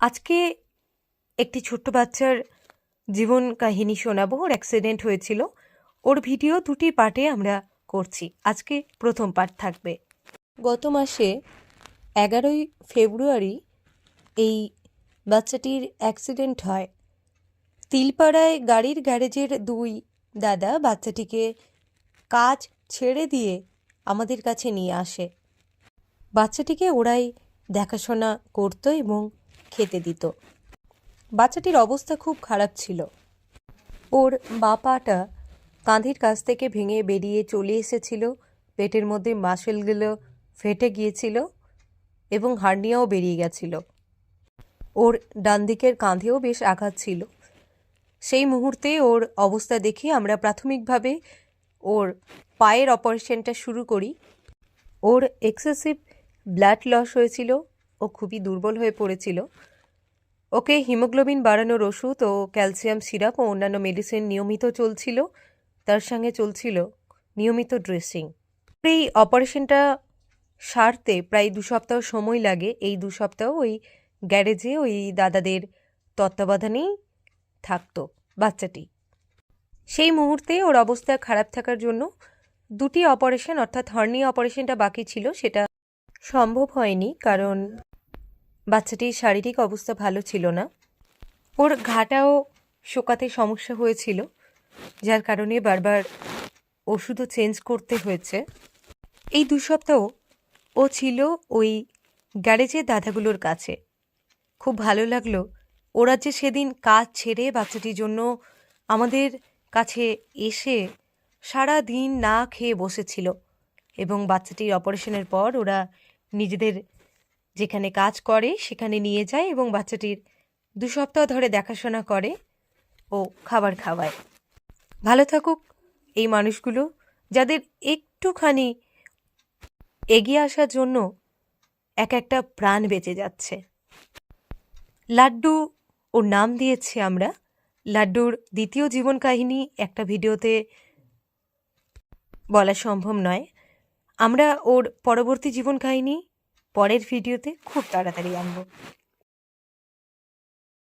আজকে একটি ছোট্ট বাচ্চার জীবন কাহিনী শোনাবো। ওর অ্যাক্সিডেন্ট হয়েছিল। ওর ভিডিও দুটি পার্টে আমরা করছি। আজকে প্রথম পার্ট থাকবে। গত মাসে এগারোই ফেব্রুয়ারি এই বাচ্চাটির অ্যাক্সিডেন্ট হয়। তিলপাড়ায় গাড়ির গ্যারেজের দুই দাদা বাচ্চাটিকে কাজ ছেড়ে দিয়ে আমাদের কাছে নিয়ে আসে। বাচ্চাটিকে ওরাই দেখাশোনা করতো এবং খেতে দিত। বাচ্চাটির অবস্থা খুব খারাপ ছিল। ওর বা পাটা কাঁধের কাছ থেকে ভেঙে বেরিয়ে চলে এসেছিল, পেটের মধ্যে মাসেলগুলো ফেটে গিয়েছিল এবং হার্নিয়াও বেরিয়ে গেছিল। ওর ডান দিকের কাঁধেও বেশ আঘাত ছিল। সেই মুহূর্তে ওর অবস্থা দেখে আমরা প্রাথমিকভাবে ওর পায়ের অপারেশনটা শুরু করি। ওর এক্সেসিভ ব্লাড লস হয়েছিল ও খুবই দুর্বল হয়ে পড়েছিল। ওকে হিমোগ্লোবিন বাড়ানোর ওষুধ ও ক্যালসিয়াম সিরাপ ও অন্যান্য মেডিসিন নিয়মিত চলছিল, তার সঙ্গে চলছিল নিয়মিত ড্রেসিং। এই অপারেশনটা সারতে প্রায় দু সপ্তাহ সময় লাগে। এই দু সপ্তাহ ওই গ্যারেজে ওই দাদাদের তত্ত্বাবধানেই থাকতো বাচ্চাটি। সেই মুহূর্তে ওর অবস্থা খারাপ থাকার জন্য দুটি অপারেশন, অর্থাৎ হার্নি অপারেশনটা বাকি ছিল, সেটা সম্ভব হয়নি, কারণ বাচ্চাটির শারীরিক অবস্থা ভালো ছিল না। ওর ঘাটাও শোকাতে সমস্যা হয়েছিল, যার কারণে বারবার ওষুধও চেঞ্জ করতে হয়েছে। এই দু সপ্তাহ ও ছিল ওই গ্যারেজের দাদাগুলোর কাছে। খুব ভালো লাগল, ওরা যে সেদিন কাজ ছেড়ে বাচ্চাটির জন্য আমাদের কাছে এসে সারা দিন না খেয়ে বসেছিল, এবং বাচ্চাটির অপারেশনের পর ওরা নিজেদের যেখানে কাজ করে, সেখানে নিয়ে যায় এবং বাচ্চাটির দু সপ্তাহ ধরে দেখাশোনা করে ও খাবার খাওয়ায়। ভালো থাকুক এই মানুষগুলো যাদের একটুখানি এগিয়ে আসার জন্য এক একটা প্রাণ বেঁচে যাচ্ছে। লাড্ডু ওর নাম দিয়েছি আমরা। লাড্ডুর দ্বিতীয় জীবন কাহিনী একটা ভিডিওতে বলা সম্ভব নয়। আমরা ওর পরবর্তী জীবন কাহিনী পরের ভিডিওতে খুব তাড়াতাড়ি আনব।